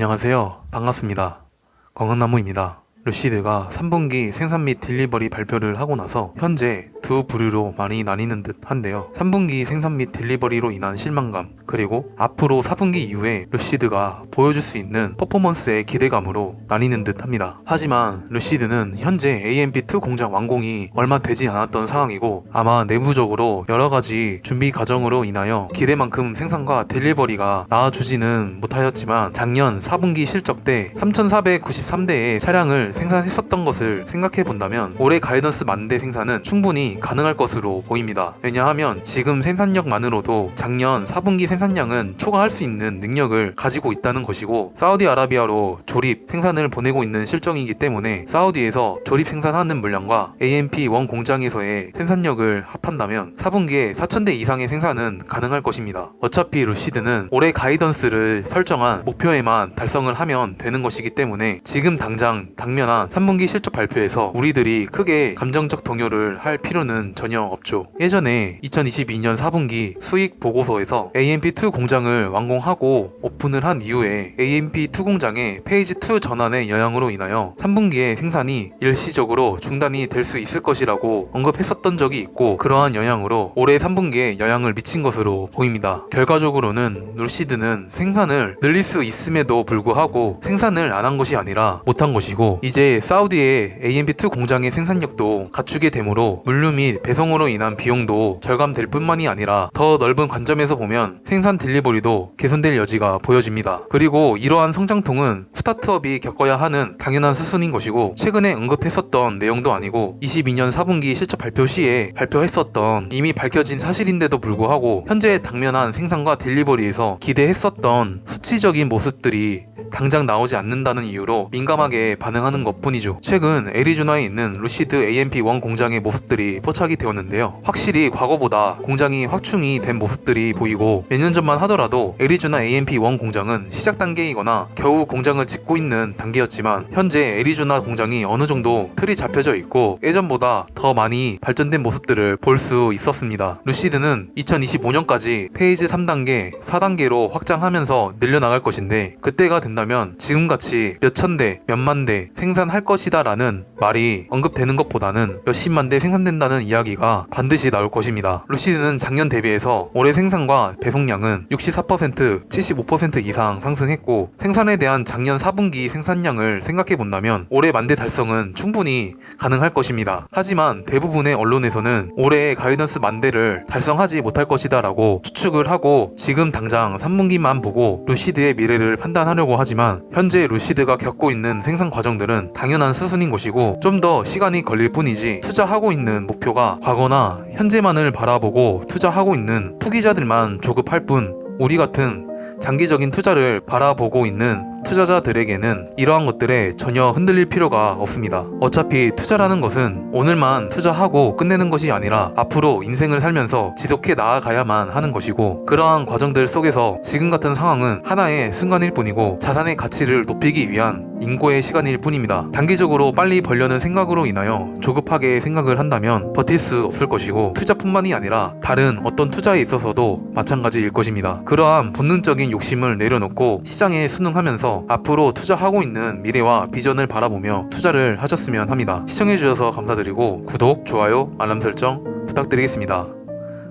안녕하세요. 반갑습니다. 건강나무입니다. 루시드가 3분기 생산 및 딜리버리 발표를 하고 나서 현재 두 부류로 많이 나뉘는 듯 한데요. 3분기 생산 및 딜리버리로 인한 실망감, 그리고 앞으로 4분기 이후에 루시드가 보여줄 수 있는 퍼포먼스의 기대감으로 나뉘는 듯 합니다. 하지만 루시드는 현재 AMP2 공장 완공이 얼마 되지 않았던 상황이고 아마 내부적으로 여러 가지 준비 과정으로 인하여 기대만큼 생산과 딜리버리가 나와주지는 못하였지만 작년 4분기 실적 때 3,493대의 차량을 생산했었던 것을 생각해 본다면 올해 가이던스 만대 생산은 충분히 가능할 것으로 보입니다. 왜냐하면 지금 생산력만으로도 작년 4분기 생산량은 초과할 수 있는 능력을 가지고 있다는 것이고 사우디아라비아로 조립 생산을 보내고 있는 실정이기 때문에 사우디에서 조립 생산하는 물량과 AMP1 공장에서의 생산력을 합한다면 4분기에 4,000대 이상의 생산은 가능할 것입니다. 어차피 루시드는 올해 가이던스를 설정한 목표에만 달성을 하면 되는 것이기 때문에 지금 당장 당면 한 3분기 실적 발표에서 우리들이 크게 감정적 동요를 할 필요는 전혀 없죠. 예전에 2022년 4분기 수익 보고서에서 AMP2 공장을 완공하고 오픈을 한 이후에 AMP2 공장의 페이지 2 전환의 영향으로 인하여 3분기에 생산이 일시적으로 중단이 될 수 있을 것이라고 언급했었던 적이 있고 그러한 영향으로 올해 3분기에 영향을 미친 것으로 보입니다. 결과적으로는 루시드는 생산을 늘릴 수 있음에도 불구하고 생산을 안 한 것이 아니라 못한 것이고 이제 사우디의 AMP2 공장의 생산력도 갖추게 되므로 물류 및 배송으로 인한 비용도 절감될 뿐만이 아니라 더 넓은 관점에서 보면 생산 딜리버리도 개선될 여지가 보여집니다. 그리고 이러한 성장통은 스타트업이 겪어야 하는 당연한 수순인 것이고 최근에 언급했었던 내용도 아니고 22년 4분기 실적 발표 시에 발표했었던 이미 밝혀진 사실인데도 불구하고 현재 당면한 생산과 딜리버리에서 기대했었던 수치적인 모습들이 당장 나오지 않는다는 이유로 민감하게 반응하는 것 뿐이죠. 최근 애리조나에 있는 루시드 AMP1 공장의 모습들이 포착이 되었는데요. 확실히 과거보다 공장이 확충이 된 모습들이 보이고 몇 년 전만 하더라도 애리조나 AMP1 공장은 시작 단계이거나 겨우 공장을 짓고 있는 단계였지만 현재 애리조나 공장이 어느 정도 틀이 잡혀져 있고 예전보다 더 많이 발전된 모습들을 볼 수 있었습니다. 루시드는 2025년까지 페이지 3단계, 4단계로 확장하면서 늘려나갈 것인데 그때가 된다 면 지금같이 몇천 대, 몇만 대 생산할 것이다 라는 말이 언급되는 것보다는 몇십만 대 생산된다는 이야기가 반드시 나올 것입니다. 루시드는 작년 대비해서 올해 생산과 배송량은 64%, 75% 이상 상승했고 생산에 대한 작년 4분기 생산량을 생각해 본다면 올해 만대 달성은 충분히 가능할 것입니다. 하지만 대부분의 언론에서는 올해 가이던스 만대를 달성하지 못할 것이다 라고 추측을 하고 지금 당장 3분기만 보고 루시드의 미래를 판단하려고 하지만 현재 루시드가 겪고 있는 생산 과정들은 당연한 수순인 것이고 좀 더 시간이 걸릴 뿐이지 투자하고 있는 목표가 과거나 현재만을 바라보고 투자하고 있는 투기자들만 조급할 뿐 우리 같은 장기적인 투자를 바라보고 있는 투자자들에게는 이러한 것들에 전혀 흔들릴 필요가 없습니다. 어차피 투자라는 것은 오늘만 투자하고 끝내는 것이 아니라 앞으로 인생을 살면서 지속해 나아가야만 하는 것이고 그러한 과정들 속에서 지금 같은 상황은 하나의 순간일 뿐이고 자산의 가치를 높이기 위한 인고의 시간일 뿐입니다. 단기적으로 빨리 벌려는 생각으로 인하여 조급하게 생각을 한다면 버틸 수 없을 것이고 투자뿐만이 아니라 다른 어떤 투자에 있어서도 마찬가지일 것입니다. 그러한 본능적인 욕심을 내려놓고 시장에 순응하면서 앞으로 투자하고 있는 미래와 비전을 바라보며 투자를 하셨으면 합니다. 시청해주셔서 감사드리고 구독, 좋아요, 알람 설정 부탁드리겠습니다.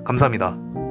감사합니다.